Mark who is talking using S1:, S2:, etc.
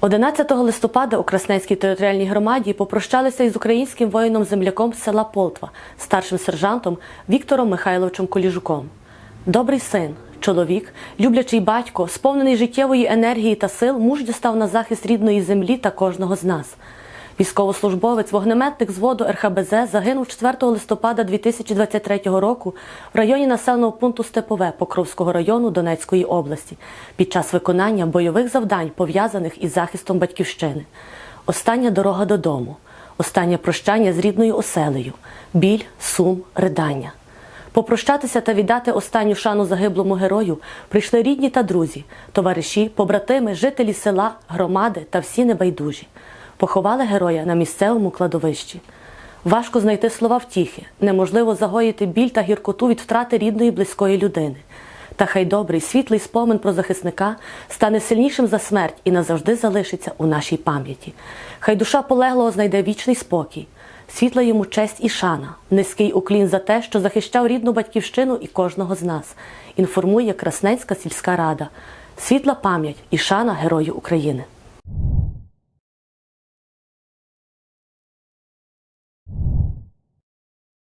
S1: 11 листопада у Красненській територіальній громаді попрощалися із українським воїном-земляком села Полтва, старшим сержантом Віктором Михайловичем Коліжуком. Добрий син, чоловік, люблячий батько, сповнений життєвої енергії та сил, мужньо став на захист рідної землі та кожного з нас. Військовослужбовець, вогнеметник зводу РХБЗ загинув 4 листопада 2023 року в районі населеного пункту Степове Покровського району Донецької області під час виконання бойових завдань, пов'язаних із захистом батьківщини. Остання дорога додому, останнє прощання з рідною оселею, біль, сум, ридання. Попрощатися та віддати останню шану загиблому герою прийшли рідні та друзі, товариші, побратими, жителі села, громади та всі небайдужі. Поховали героя на місцевому кладовищі. Важко знайти слова втіхи, неможливо загоїти біль та гіркоту від втрати рідної близької людини. Та хай добрий, світлий спомин про захисника стане сильнішим за смерть і назавжди залишиться у нашій пам'яті. Хай душа полеглого знайде вічний спокій, світла йому честь і шана, низький уклін за те, що захищав рідну батьківщину і кожного з нас. Інформує Красненська сільська рада. Світла пам'ять і шана Герою України.